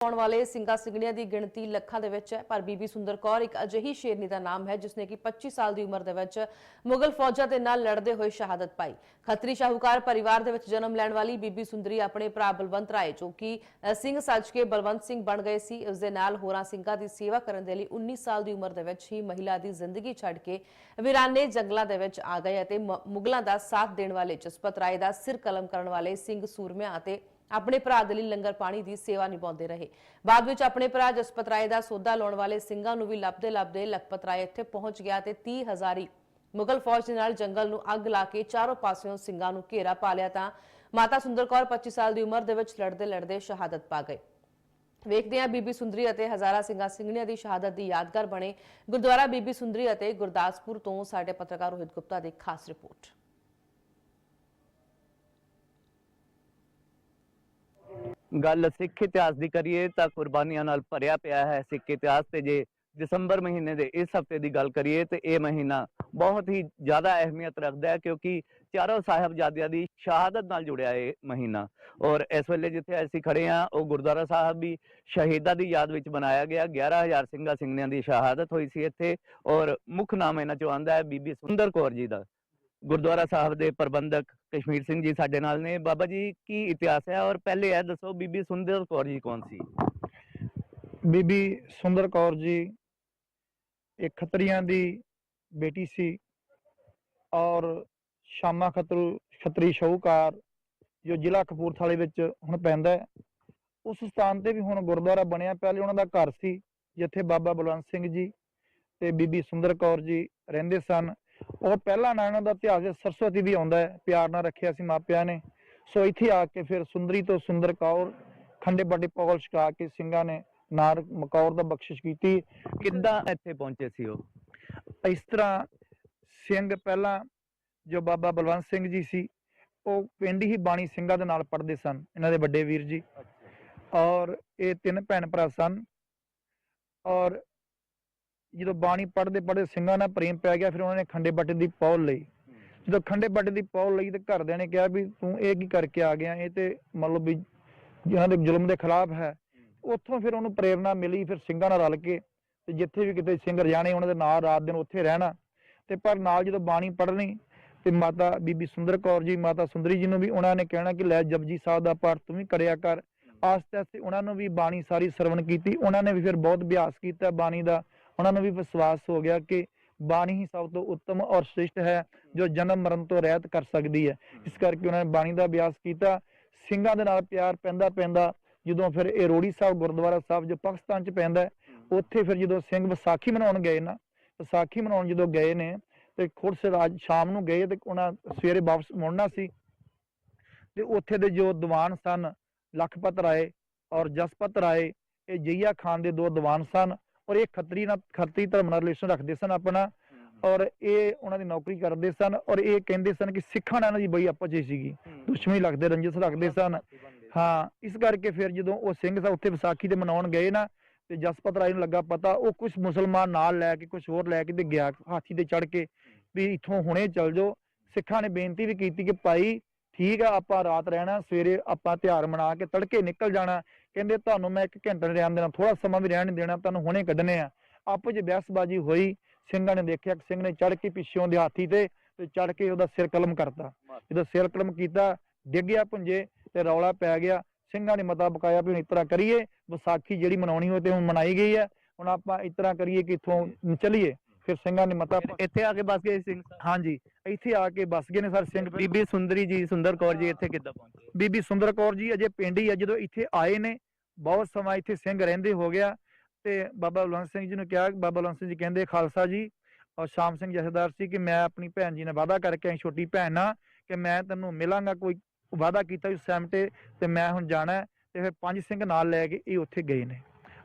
ਆਉਣ ਵਾਲੇ ਸਿੰਘਾਂ ਸਿੰਘਣੀਆਂ ਦੀ ਗਿਣਤੀ ਲੱਖਾਂ ਦੇ ਵਿੱਚ ਹੈ। ਪਰ ਬੀਬੀ ਸੁੰਦਰ ਕੌਰ ਇੱਕ ਅਜਿਹੀ ਸ਼ੇਰਨੀ ਦਾ ਨਾਮ ਹੈ, ਜਿਸਨੇ ਕਿ 25 ਸਾਲ ਦੀ ਉਮਰ ਦੇ ਵਿੱਚ ਮੁਗਲ ਫੌਜਾਂ ਦੇ ਨਾਲ ਲੜਦੇ ਹੋਏ ਸ਼ਹਾਦਤ ਪਾਈ। ਖੱਤਰੀ ਸ਼ਾਹੂਕਾਰ ਪਰਿਵਾਰ ਦੇ ਵਿੱਚ ਜਨਮ ਲੈਣ ਵਾਲੀ ਬੀਬੀ ਸੁੰਦਰੀ ਆਪਣੇ ਭਰਾ ਬਲਵੰਤ ਰਾਏ, ਜੋ ਕਿ ਸਿੰਘ ਸੱਜ ਕੇ ਬਲਵੰਤ ਸਿੰਘ ਬਣ ਗਏ ਸੀ। ਉਸ ਦੇ ਨਾਲ ਹੋਰਾਂ ਸਿੰਘਾਂ ਦੀ ਸੇਵਾ ਕਰਨ ਦੇ ਲਈ 19 ਸਾਲ ਦੀ ਉਮਰ ਦੇ ਵਿੱਚ ਹੀ ਮਹਿਲਾ ਦੀ ਜ਼ਿੰਦਗੀ ਛੱਡ ਕੇ ਵੀਰਾਨੇ ਜੰਗਲਾਂ ਦੇ ਵਿੱਚ ਆ ਗਏ ਅਤੇ ਮੁਗਲਾਂ ਦਾ ਸਾਥ ਦੇਣ ਵਾਲੇ ਜਸਪਤ ਰਾਏ ਦਾ ਸਿਰ ਕਲਮ ਕਰਨ ਵਾਲੇ ਸਿੰਘ ਸੂਰਮਿਆਂ ਅਤੇ ਆਪਣੇ ਭਰਾ ਦੇ ਲਈ ਲੰਗਰ ਪਾਣੀ ਦੀ ਸੇਵਾ ਨਿਭਾਉਂਦੇ ਰਹੇ। ਬਾਅਦ ਵਿੱਚ ਆਪਣੇ ਭਰਾ ਜਸਪਤ ਰਾਏ ਦਾ ਸੌਦਾ ਲਾਉਣ ਵਾਲੇ ਸਿੰਘਾਂ ਨੂੰ ਵੀ ਲੱਭਦੇ ਲੱਭਦੇ ਲਖਪਤ ਰਾਏ ਇੱਥੇ ਪਹੁੰਚ ਗਿਆ ਤੇ 30 ਹਜ਼ਾਰੀ ਮੁਗਲ ਫੌਜ ਦੇ ਨਾਲ ਜੰਗਲ ਨੂੰ ਅੱਗ ਲਾ ਕੇ ਚਾਰੋਂ ਪਾਸਿਓਂ ਸਿੰਘਾਂ ਨੂੰ ਘੇਰਾ ਪਾ ਲਿਆ ਤਾਂ ਮਾਤਾ ਸੁੰਦਰ ਕੌਰ 25 ਸਾਲ ਦੀ ਉਮਰ ਦੇ ਵਿੱਚ ਲੜਦੇ ਲੜਦੇ ਸ਼ਹਾਦਤ ਪਾ ਗਏ। ਵੇਖਦੇ ਹਾਂ ਬੀਬੀ ਸੁੰਦਰੀ ਅਤੇ ਹਜ਼ਾਰਾ ਸਿੰਘਾਂ ਸਿੰਘਣੀਆਂ ਦੀ ਸ਼ਹਾਦਤ ਦੀ ਯਾਦਗਾਰ ਬਣੇ। ਗੁਰਦੁਆਰਾ ਬੀਬੀ ਸੁੰਦਰੀ ਅਤੇ ਗੁਰਦਾਸਪੁਰ ਤੋਂ ਸਾਡੇ ਪੱਤਰਕਾਰ ਰੋਹਿਤ ਗੁਪਤਾ ਦੀ ਖਾਸ ਰਿਪੋਰਟ। ਗੱਲ ਸਿੱਖ ਇਤਿਹਾਸ ਦੀ ਕਰੀਏ ਤਾਂ ਕੁਰਬਾਨੀਆਂ ਨਾਲ ਭਰਿਆ ਪਿਆ ਹੈ ਸਿੱਖ ਇਤਿਹਾਸ ਤੇ ਜੇ ਦਸੰਬਰ ਮਹੀਨੇ ਦੇ ਇਸ ਹਫ਼ਤੇ ਦੀ ਗੱਲ ਕਰੀਏ ਤੇ ਇਹ ਮਹੀਨਾ ਬਹੁਤ ਹੀ ਜ਼ਿਆਦਾ ਅਹਿਮੀਅਤ ਰੱਖਦਾ ਹੈ ਕਿਉਂਕਿ ਚਾਰੋਂ ਸਾਹਿਬਜ਼ਾਦਿਆਂ ਦੀ ਸ਼ਹਾਦਤ ਨਾਲ ਜੁੜਿਆ ਇਹ ਮਹੀਨਾ। ਔਰ ਇਸ ਵੇਲੇ ਜਿੱਥੇ ਅਸੀਂ ਖੜੇ ਹਾਂ, ਉਹ ਗੁਰਦੁਆਰਾ ਸਾਹਿਬ ਵੀ ਸ਼ਹੀਦਾਂ ਦੀ ਯਾਦ ਵਿੱਚ ਬਣਾਇਆ ਗਿਆ। 11000 ਸਿੰਘਾਂ, ਸਿੰਘਣੀਆਂ ਦੀ ਸ਼ਹਾਦਤ ਹੋਈ ਸੀ ਇੱਥੇ। ਔਰ ਮੁੱਖ ਨਾਮ ਇਹਨਾਂ ਚੋਂ ਆਂਦਾ ਹੈ ਬੀਬੀ ਸੁੰਦਰ ਕੌਰ ਜੀ ਦਾ। ਗੁਰਦੁਆਰਾ ਸਾਹਿਬ ਦੇ ਪ੍ਰਬੰਧਕ ਕਸ਼ਮੀਰ ਸਿੰਘ ਜੀ ਸਾਡੇ ਨਾਲ ਨੇ। ਬਾਬਾ ਜੀ, ਕੀ ਇਤਿਹਾਸ ਹੈ? ਔਰ ਪਹਿਲੇ ਇਹ ਦੱਸੋ, ਬੀਬੀ ਸੁੰਦਰ ਕੌਰ ਜੀ ਕੌਣ ਸੀ? ਬੀਬੀ ਸੁੰਦਰ ਕੌਰ ਜੀ ਇੱਕ ਖੱਤਰੀਆਂ ਦੀ ਬੇਟੀ ਸੀ ਔਰ ਸ਼ਾਮਾ ਖਤਰੂ, ਖੱਤਰੀ ਸ਼ਾਹੂਕਾਰ, ਜੋ ਜ਼ਿਲ੍ਹਾ ਕਪੂਰਥਲੇ ਵਿੱਚ ਹੁਣ ਪੈਂਦਾ ਹੈ। ਉਸ ਸਥਾਨ ਤੇ ਵੀ ਹੁਣ ਗੁਰਦੁਆਰਾ ਬਣਿਆ ਪਹਿਲੇ ਉਹਨਾਂ ਦਾ ਘਰ ਸੀ, ਜਿੱਥੇ ਬਾਬਾ ਬਲਵੰਤ ਸਿੰਘ ਜੀ ਤੇ ਬੀਬੀ ਸੁੰਦਰ ਕੌਰ ਜੀ ਰਹਿੰਦੇ ਸਨ। ਉਹ ਪਹਿਲਾ ਨਾਂ ਇਹਨਾਂ ਦਾ ਇਤਿਹਾਸ ਸਰਸਵਤੀ ਵੀ ਆਉਂਦਾ ਹੈ ਪਿਆਰ ਨਾਲ ਰੱਖਿਆ ਸੀ ਮਾਪਿਆਂ ਨੇ। ਸੋ ਇੱਥੇ ਆ ਕੇ ਫਿਰ ਸੁੰਦਰੀ ਤੋਂ ਸੁੰਦਰ ਕੌਰ ਖੰਡੇ ਬਾਡੇ ਪੌਲ ਛਕਾ ਕੇ ਸਿੰਘਾਂ ਨੇ ਨਾਰ ਮਕੌਰ ਦਾ ਬਖਸ਼ਿਸ਼ ਕੀਤੀ। ਕਿੱਦਾਂ ਇੱਥੇ ਪਹੁੰਚੇ ਸੀ ਉਹ? ਇਸ ਤਰ੍ਹਾਂ ਸਿੰਘ ਪਹਿਲਾਂ ਜੋ ਬਾਬਾ ਬਲਵੰਤ ਸਿੰਘ ਜੀ ਸੀ ਉਹ ਪਿੰਡ ਹੀ ਬਾਣੀ ਸਿੰਘਾਂ ਦੇ ਨਾਲ ਪੜ੍ਹਦੇ ਸਨ ਇਹਨਾਂ ਦੇ ਵੱਡੇ ਵੀਰ ਜੀ। ਔਰ ਇਹ ਤਿੰਨ ਭੈਣ ਭਰਾ ਸਨ। ਔਰ ਜਦੋਂ ਬਾਣੀ ਪੜ੍ਹਦੇ ਪੜ੍ਹਦੇ ਸਿੰਘਾਂ ਨਾਲ ਪ੍ਰੇਮ ਪੈ ਗਿਆ, ਫਿਰ ਉਹਨਾਂ ਨੇ ਖੰਡੇ ਬੱਟੇ ਦੀ ਪੌਲ ਲਈ। ਜਦੋਂ ਖੰਡੇ ਬੱਟੇ ਦੀ ਪੌਲ ਲਈ ਤੇ ਘਰਦਿਆਂ ਨੇ ਕਿਹਾ ਵੀ ਤੂੰ ਇਹ ਕੀ ਕਰਕੇ ਆ ਗਿਆ? ਇਹ ਤੇ ਮਤਲਬ ਵੀ ਜਿਹਨਾਂ ਦੇ ਜ਼ੁਲਮ ਦੇ ਖਿਲਾਫ ਹੈ। ਉੱਥੋਂ ਫਿਰ ਉਹਨੂੰ ਪ੍ਰੇਰਣਾ ਮਿਲੀ, ਫਿਰ ਸਿੰਘਾਂ ਨਾਲ ਰਲ ਕੇ ਤੇ ਜਿੱਥੇ ਵੀ ਕਿਤੇ ਸਿੰਘ ਰਜਾਣੇ ਉਹਨਾਂ ਦੇ ਨਾਲ ਰਾਤ ਦਿਨ ਉੱਥੇ ਰਹਿਣਾ। ਤੇ ਪਰ ਨਾਲ ਜਦੋਂ ਬਾਣੀ ਪੜ੍ਹਨੀ ਤੇ ਮਾਤਾ ਬੀਬੀ ਸੁੰਦਰ ਕੌਰ ਜੀ, ਮਾਤਾ ਸੁੰਦਰੀ ਜੀ ਨੂੰ ਵੀ ਉਹਨਾਂ ਨੇ ਕਹਿਣਾ ਕਿ ਲੈ ਜਪਜੀ ਸਾਹਿਬ ਦਾ ਪਾਠ ਤੂੰ ਵੀ ਕਰਿਆ ਕਰ। ਆਸਤੇ ਆਸਤੇ ਉਹਨਾਂ ਨੂੰ ਵੀ ਬਾਣੀ ਸਾਰੀ ਸਰਵਣ ਕੀਤੀ। ਉਹਨਾਂ ਨੇ ਵੀ ਫਿਰ ਬਹੁਤ ਅਭਿਆਸ ਕੀਤਾ ਬਾਣੀ ਦਾ। ਉਹਨਾਂ ਨੂੰ ਵੀ ਵਿਸ਼ਵਾਸ ਹੋ ਗਿਆ ਕਿ ਬਾਣੀ ਹੀ ਸਭ ਤੋਂ ਉੱਤਮ ਔਰ ਸ਼੍ਰੇਸ਼ਟ ਹੈ, ਜੋ ਜਨਮ ਮਰਨ ਤੋਂ ਰਹਿਤ ਕਰ ਸਕਦੀ ਹੈ। ਇਸ ਕਰਕੇ ਉਹਨਾਂ ਨੇ ਬਾਣੀ ਦਾ ਅਭਿਆਸ ਕੀਤਾ। ਸਿੰਘਾਂ ਦੇ ਨਾਲ ਪਿਆਰ ਪੈਂਦਾ ਪੈਂਦਾ ਜਦੋਂ ਫਿਰ ਇਹ ਰੋੜੀ ਸਾਹਿਬ, ਗੁਰਦੁਆਰਾ ਸਾਹਿਬ ਜੋ ਪਾਕਿਸਤਾਨ ਚ ਪੈਂਦਾ, ਉੱਥੇ ਫਿਰ ਜਦੋਂ ਸਿੰਘ ਵਿਸਾਖੀ ਮਨਾਉਣ ਗਏ ਨਾ, ਵਿਸਾਖੀ ਮਨਾਉਣ ਜਦੋਂ ਗਏ ਨੇ ਤੇ ਖੁਰਸੇ ਰਾਜ ਸ਼ਾਮ ਨੂੰ ਗਏ ਤੇ ਉਹਨਾਂ ਸਵੇਰੇ ਵਾਪਸ ਮੁੜਨਾ ਸੀ। ਤੇ ਉੱਥੇ ਦੇ ਜੋ ਦੀਵਾਨ ਸਨ, ਲਖਪਤ ਰਾਏ ਔਰ ਜਸਪਤ ਰਾਏ, ਇਹ ਜਈਆ ਖਾਨ ਦੇ ਦੋ ਦੀਵਾਨ ਸਨ। ਔਰ ਇਹ ਖੱਤਰੀ ਨਾਲ ਖੱਤਰੀ ਧਰਮ ਨਾਲ ਰਿਲੇਸ਼ਨ ਰੱਖਦੇ ਸਨ ਆਪਣਾ। ਔਰ ਇਹ ਉਹਨਾਂ ਦੀ ਨੌਕਰੀ ਕਰਦੇ ਸਨ ਔਰ ਇਹ ਕਹਿੰਦੇ ਸਨ ਕਿ ਸਿੱਖਾਂ ਨਾਲ ਦੀ ਬਈ ਆਪਸ 'ਚ ਸੀਗੀ। ਦੁਸ਼ਮਣੀ ਲੱਗਦੇ ਰੰਜਿਸ਼ ਰੱਖਦੇ ਸਨ। ਹਾਂ ਇਸ ਕਰਕੇ ਫਿਰ ਜਦੋਂ ਉਹ ਸਿੰਘ ਸਾਹਿਬ ਉੱਥੇ ਵਿਸਾਖੀ ਤੇ ਮਨਾਉਣ ਗਏ ਨਾ ਤੇ ਜਸਪਤ ਰਾਏ ਨੂੰ ਲੱਗਾ ਪਤਾ ਉਹ ਕੁਝ ਮੁਸਲਮਾਨ ਨਾਲ ਲੈ ਕੇ ਕੁਝ ਹੋਰ ਲੈ ਕੇ ਤੇ ਗਿਆ ਹਾਥੀ ਤੇ ਚੜ ਕੇ ਵੀ ਇੱਥੋਂ ਹੁਣੇ ਚੱਲ ਜਾਓ। ਸਿੱਖਾਂ ਨੇ ਬੇਨਤੀ ਵੀ ਕੀਤੀ ਕਿ ਭਾਈ ਠੀਕ ਆ, ਆਪਾਂ ਰਾਤ ਰਹਿਣਾ, ਸਵੇਰੇ ਆਪਾਂ ਤਿਉਹਾਰ ਮਨਾ ਕੇ ਤੜਕੇ ਨਿਕਲ ਜਾਣਾ। ਕਹਿੰਦੇ ਤੁਹਾਨੂੰ ਮੈਂ ਇੱਕ ਘੰਟਾ ਨਹੀਂ ਰਹਿਣ ਦੇਣਾ ਥੋੜਾ ਸਮਾਂ ਵੀ ਰਹਿਣ ਨਹੀਂ ਦੇਣਾ, ਤੁਹਾਨੂੰ ਹੁਣੇ ਕੱਢਣੇ ਆ। ਆਪੋ ਜੇ ਬਹਿਸਬਾਜ਼ੀ ਹੋਈ, ਸਿੰਘਾਂ ਨੇ ਦੇਖਿਆ ਕਿ ਸਿੰਘ ਨੇ ਚੜ ਕੇ ਪਿੱਛੋਂ ਦੇ ਹਾਥੀ ਤੇ ਤੇ ਚੜ ਕੇ ਉਹਦਾ ਸਿਰ ਕਲਮ ਕਰਤਾ। ਜਦੋਂ ਸਿਰ ਕਲਮ ਕੀਤਾ, ਡਿੱਗ ਗਿਆ ਪੁੰਜੇ ਤੇ ਰੌਲਾ ਪੈ ਗਿਆ। ਸਿੰਘਾਂ ਨੇ ਮਤਾ ਬਕਾਇਆ ਵੀ ਹੁਣ ਇਸ ਤਰ੍ਹਾਂ ਕਰੀਏ, ਵਿਸਾਖੀ ਜਿਹੜੀ ਮਨਾਉਣੀ ਹੋਏ ਤੇ ਹੁਣ ਮਨਾਈ ਗਈ ਹੈ ਹੁਣ ਆਪਾਂ ਇਸ ਤਰ੍ਹਾਂ ਕਰੀਏ ਕਿ ਇਥੋਂ ਚਲੀਏ। ਫਿਰ ਸਿੰਘਾਂ ਨੇ ਮਤਾ ਇੱਥੇ ਆ ਕੇ ਬਸ ਗਏ ਸਿੰਘ। ਹਾਂਜੀ ਇੱਥੇ ਆ ਕੇ ਬਸ ਗਏ ਨੇ ਸਰ ਸਿੰਘ ਬੀਬੀ ਸੁੰਦਰੀ ਜੀ ਸੁੰਦਰ ਕੌਰ ਜੀ ਇੱਥੇ ਕਿੱਦਾਂ ਪਹੁੰਚੇ ਬੀਬੀ ਸੁੰਦਰ ਕੌਰ ਜੀ ਅਜੇ ਪਿੰਡ ਹੀ ਆ ਜਦੋਂ ਇੱਥੇ ਆਏ ਨੇ ਬਹੁਤ ਸਮਾਂ ਇੱਥੇ ਸਿੰਘ ਰਹਿੰਦੇ ਹੋ ਗਿਆ ਤੇ ਬਾਬਾ ਬਲਵੰਤ ਸਿੰਘ ਜੀ ਨੂੰ ਕਿਹਾ ਬਾਬਾ ਬਲਵੰਤ ਸਿੰਘ ਜੀ ਕਹਿੰਦੇ ਖਾਲਸਾ ਜੀ ਔਰ ਸ਼ਾਮ ਸਿੰਘ ਜਥੇਦਾਰ ਸੀ ਕਿ ਮੈਂ ਆਪਣੀ ਭੈਣ ਜੀ ਨਾਲ ਵਾਅਦਾ ਕਰਕੇ ਆਈ ਛੋਟੀ ਭੈਣ ਨਾਲ ਕਿ ਮੈਂ ਤੈਨੂੰ ਮਿਲਾਂਗਾ ਕੋਈ ਵਾਅਦਾ ਕੀਤਾ ਉਸ ਟਾਈਮ ਤੇ ਮੈਂ ਹੁਣ ਜਾਣਾ। ਤੇ ਫਿਰ ਪੰਜ ਸਿੰਘ ਨਾਲ ਲੈ ਕੇ ਇਹ ਉੱਥੇ ਗਏ ਨੇ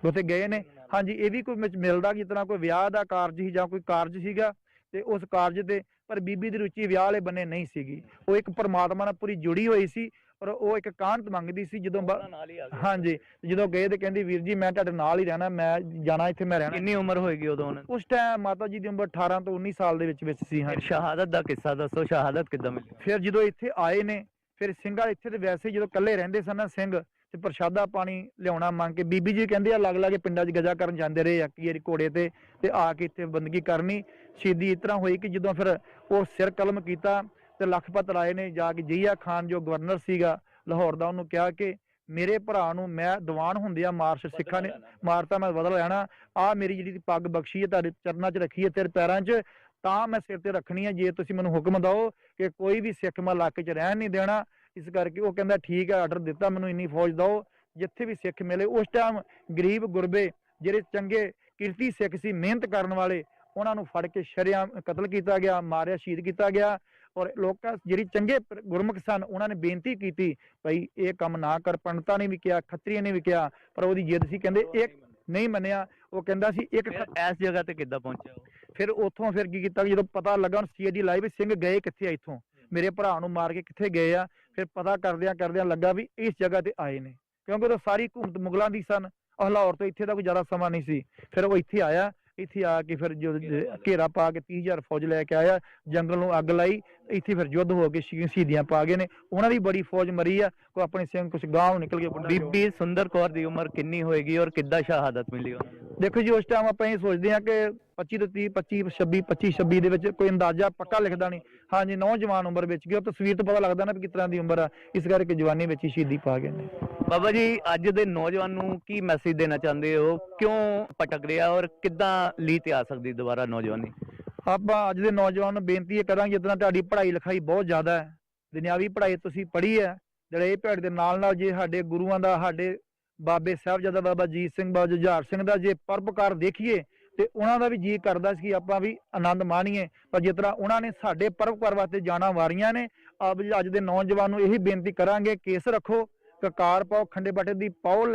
ਉੱਥੇ ਗਏ ਨੇ ਹਾਂਜੀ ਇਹ ਵੀ ਕੋਈ ਮਿਲਦਾ ਜਿਸ ਤਰ੍ਹਾਂ ਕੋਈ ਵਿਆਹ ਦਾ ਕਾਰਜ ਸੀ ਜਾਂ ਕੋਈ ਕਾਰਜ ਸੀਗਾ ਤੇ ਉਸ ਕਾਰਜ ਤੇ ਪਰ ਬੀਬੀ ਦੀ ਰੁਚੀ ਵਿਆਹ ਵਾਲੇ ਬੰਨੇ ਨਹੀਂ ਸੀਗੀ। ਉਹ ਇੱਕ ਪਰਮਾਤਮਾ ਨਾਲ ਪੂਰੀ ਜੁੜੀ ਹੋਈ ਸੀ ਪਰ ਉਹ ਇੱਕ ਕਾਂਤ ਮੰਗਦੀ ਸੀ ਜਦੋਂ ਬ- ਨਾਲ ਹੀ ਆ ਗਏ ਹਾਂਜੀ ਜਦੋਂ ਗਏ ਤੇ ਕਹਿੰਦੀ ਵੀਰ ਜੀ ਮੈਂ ਤੁਹਾਡੇ ਨਾਲ ਹੀ ਰਹਿਣਾ ਮੈਂ ਜਾਣਾ ਇੱਥੇ ਮੈਂ ਰਹਿਣਾ। ਕਿੰਨੀ ਉਮਰ ਹੋਏਗੀ ਉਦੋਂ ਉਹਨਾਂ ਦੀ? ਉਸ ਟਾਈਮ ਮਾਤਾ ਜੀ ਦੀ ਉਮਰ 18 ਤੋਂ 19 ਸਾਲ ਦੇ ਵਿੱਚ ਵਿੱਚ ਸੀ ਹਾਂ ਸ਼ਹਾਦਤ ਦਾ ਕਿੱਸਾ ਦੱਸੋ ਸ਼ਹਾਦਤ ਕਿੱਦਾਂ ਮਿਲੀ? ਫਿਰ ਜਦੋਂ ਇੱਥੇ ਆਏ ਨੇ ਫਿਰ ਸਿੰਘਾਂ ਇੱਥੇ ਤੇ ਵੈਸੇ ਜਦੋਂ ਇਕੱਲੇ ਰਹਿੰਦੇ ਸਨ ਨਾ ਸਿੰਘ ਤੇ ਪ੍ਰਸ਼ਾਦਾ ਪਾਣੀ ਲਿਆਉਣਾ ਮੰਗ ਕੇ ਬੀਬੀ ਜੀ ਕਹਿੰਦੇ ਆ ਲੱਗ ਲਾਗੇ ਪਿੰਡਾਂ 'ਚ ਗਜਾ ਕਰਨ ਜਾਂਦੇ ਰਹੇ ਆ ਕੀ ਘੋੜੇ ਤੇ ਤੇ ਆ ਕੇ ਇੱਥੇ ਬੰਦਗੀ ਕਰਨੀ। ਸ਼ਹੀਦੀ ਇਸ ਤਰ੍ਹਾਂ ਹੋਈ ਕਿ ਜਦੋਂ ਫਿਰ ਉਹ ਸਿਰ ਕਲਮ ਕੀਤਾ ਤੇ ਲਖਪਤ ਰਾਏ ਨੇ ਜਾ ਕੇ ਜਈਆ ਖਾਨ ਜੋ ਗਵਰਨਰ ਸੀਗਾ ਲਾਹੌਰ ਦਾ ਉਹਨੂੰ ਕਿਹਾ ਕਿ ਮੇਰੇ ਭਰਾ ਨੂੰ ਮੈਂ ਦੀਵਾਨ ਹੁੰਦਿਆਂ ਮਾਰਸ਼ ਸਿੱਖਾਂ ਨੇ ਮਾਰਤਾ ਮੈਂ ਬਦਲ ਲੈਣਾ। ਆ ਮੇਰੀ ਜਿਹੜੀ ਪੱਗ ਬਖਸ਼ੀ ਹੈ ਤੁਹਾਡੇ ਚਰਨਾਂ 'ਚ ਰੱਖੀ ਹੈ ਤੇਰੇ ਪੈਰਾਂ 'ਚ ਤਾਂ ਮੈਂ ਸਿਰ ਤੇ ਰੱਖਣੀ ਹੈ ਜੇ ਤੁਸੀਂ ਮੈਨੂੰ ਹੁਕਮ ਦਿਓ ਕਿ ਕੋਈ ਵੀ ਸਿੱਖ ਮੈਂ ਇਲਾਕੇ 'ਚ ਰਹਿਣ ਨਹੀਂ ਦੇਣਾ ਇਸ ਕਰਕੇ ਉਹ ਕਹਿੰਦਾ ਠੀਕ ਹੈ ਆਰਡਰ ਦਿੱਤਾ ਮੈਨੂੰ ਇੰਨੀ ਫੌਜ ਦਿਓ ਜਿੱਥੇ ਵੀ ਸਿੱਖ ਮਿਲੇ। ਉਸ ਟਾਈਮ ਗਰੀਬ ਗੁਰਬੇ ਜਿਹੜੇ ਚੰਗੇ ਕਿਰਤੀ ਸਿੱਖ ਸੀ ਮਿਹਨਤ ਕਰਨ ਵਾਲੇ ਉਹਨਾਂ ਨੂੰ ਫੜ ਕੇ ਸ਼ਰੇਆਮ ਕਤਲ ਕੀਤਾ ਗਿਆ ਮਾਰਿਆ ਸ਼ਹੀਦ ਕੀਤਾ ਗਿਆ ਔਰ ਲੋਕਾਂ ਜਿਹੜੀ ਚੰਗੇ ਗੁਰਮੁਖ ਸਨ ਉਹਨਾਂ ਨੇ ਬੇਨਤੀ ਕੀਤੀ ਭਈ ਇਹ ਕੰਮ ਨਾ ਕਰ। ਪੰਡਤਾਂ ਨੇ ਵੀ ਕਿਹਾ ਖੱਤਰੀਆਂ ਨੇ ਵੀ ਕਿਹਾ ਪਰ ਉਹਦੀ ਜਿੱਦ ਸੀ ਕਹਿੰਦੇ ਇੱਕ ਨਹੀਂ ਮੰਨਿਆ ਉਹ ਕਹਿੰਦਾ ਸੀ ਇੱਕ ਇਸ ਜਗ੍ਹਾ ਤੇ ਕਿੱਦਾਂ ਪਹੁੰਚਿਆ ਉਹ? ਫਿਰ ਉੱਥੋਂ ਫਿਰ ਕੀ ਕੀਤਾ ਜਦੋਂ ਪਤਾ ਲੱਗਾ ਹੁਣ ਸੀਆਈਡੀ ਲਾਈਵ ਸਿੰਘ ਗਏ ਕਿੱਥੇ ਆ ਇੱਥੋਂ? ਮੇਰੇ ਭਰਾ ਨੂੰ ਮਾਰ ਕੇ ਕਿੱਥੇ ਗਏ ਆ ਫਿਰ ਪਤਾ ਕਰਦਿਆਂ ਕਰਦਿਆਂ ਲੱਗਾ ਵੀ ਇਸ ਜਗ੍ਹਾ ਤੇ ਆਏ ਨੇ। ਕਿਉਂਕਿ ਉਹ ਸਾਰੀ ਹਕੂਮਤ ਮੁਗਲਾਂ ਦੀ ਸਨ। ਉਹ ਲਾਹੌਰ ਤੋਂ ਇੱਥੇ ਦਾ ਕੋਈ ਜ਼ਿਆਦਾ ਸਮਾਂ ਨਹੀਂ ਸੀ। ਫਿਰ ਉਹ ਇੱਥੇ ਆਇਆ। ਇੱਥੇ ਆ ਕੇ ਫਿਰ ਜੋ ਘੇਰਾ ਪਾ ਕੇ 30000 ਫੌਜ ਲੈ ਕੇ ਆਇਆ। ਜੰਗਲ ਨੂੰ ਅੱਗ ਲਾਈ। ਇੱਥੇ ਫਿਰ ਯੁੱਧ ਹੋ ਕੇ ਸ਼ਹੀ- ਸ਼ਹੀਦੀਆਂ ਪਾ ਗਏ ਨੇ। ਉਹਨਾਂ ਦੀ ਬੜੀ ਫੌਜ ਮਰੀ ਆ ਕੋਈ ਆਪਣੇ ਸਿੰਘ ਕੁਝ ਗਾਂਵ ਨਿਕਲ ਕੇ। ਬੀਬੀ ਸੁੰਦਰ ਕੌਰ ਦੀ ਉਮਰ ਕਿੰਨੀ ਹੋਏਗੀ ਔਰ ਕਿੱਦਾਂ ਸ਼ਹਾਦਤ ਮਿਲੀ ਉਹਨਾਂ? ਨੂੰ ਦੇਖੋ ਜੀ ਉਸ ਟਾਈਮ ਆਪਾਂ ਇਹ ਸੋਚਦੇ ਹਾਂ ਕਿ 25 ਤੋਂ 30 25 26 25 26 ਦੇ ਵਿੱਚ ਕੋਈ ਅੰਦਾਜ਼ਾ ਪੱਕਾ ਲਿਖਦਾ ਨਹੀਂ। ਹਾਂਜੀ ਨੌਜਵਾਨ ਉਮਰ ਵਿੱਚ ਕਿ ਉਹ ਤਸਵੀਰ ਤੋਂ ਪਤਾ ਲੱਗਦਾ ਨਾ ਵੀ ਕਿਸ ਤਰ੍ਹਾਂ ਦੀ ਉਮਰ ਆ। ਇਸ ਕਰਕੇ ਜਵਾਨੀ ਵਿੱਚ ਹੀ ਸ਼ਹੀਦੀ ਪਾ ਗਏ ਨੇ। ਬਾਬਾ ਜੀ ਅੱਜ ਦੇ ਨੌਜਵਾਨ ਨੂੰ ਕੀ ਮੈਸੇਜ ਦੇਣਾ ਚਾਹੁੰਦੇ ਹੋ? ਕਿਉਂ ਭਟਕ ਰਿਹਾ ਔਰ ਕਿੱਦਾਂ ਲੀ ਤੇ ਆ ਸਕਦੀ ਦੁਬਾਰਾ ਨੌਜਵਾਨੀ? ਆਪਾਂ ਅੱਜ ਦੇ ਨੌਜਵਾਨ ਨੂੰ ਬੇਨਤੀ ਕਰਾਂਗੇ ਜਿੱਦਾਂ ਤੁਹਾਡੀ ਪੜ੍ਹਾਈ ਲਿਖਾਈ ਬਹੁਤ ਜ਼ਿਆਦਾ ਹੈ, ਦੁਨਿਆਵੀ ਪੜ੍ਹਾਈ ਤੁਸੀਂ ਪੜ੍ਹੀ ਹੈ, ਜਿਹੜੇ ਇਹ ਭੇਡ ਦੇ ਨਾਲ ਨਾਲ ਜੇ ਸਾਡੇ ਗੁਰੂਆਂ ਦਾ, ਸਾਡੇ ਬਾਬੇ ਸਾਹਿਬਜ਼ਾਦਾ ਬਾਬਾ ਜੀਤ ਸਿੰਘ, ਬਾਬਾ ਜੁਝਾਰ ਸਿੰਘ ਦਾ ਜੇ ਪਰਪਕਾਰ ਦੇਖੀਏ, ਤੇ ਉਹਨਾਂ ਦਾ ਵੀ ਜੀ ਕਰਦਾ ਸੀ ਕਿ ਆਪਾਂ ਵੀ ਆਨੰਦ ਮਾਣੀਏ, ਪਰ ਜਿਸ ਤਰ੍ਹਾਂ ਉਹਨਾਂ ਨੇ ਸਾਡੇ ਪਰਪਕਾਰ ਵਾਸਤੇ ਜਾਣਾ ਵਾਰੀਆਂ ਨੇ, ਆਪ ਅੱਜ ਦੇ ਨੌਜਵਾਨ ਨੂੰ ਇਹੀ ਬੇਨਤੀ ਕਰਾਂਗੇ, ਕੇਸ ਰੱਖੋ, ਕਕਾਰ ਪਾਓ ਖੰਡੇ ਬਾਟੇ ਦੀ ਪਾਓ ਲੈ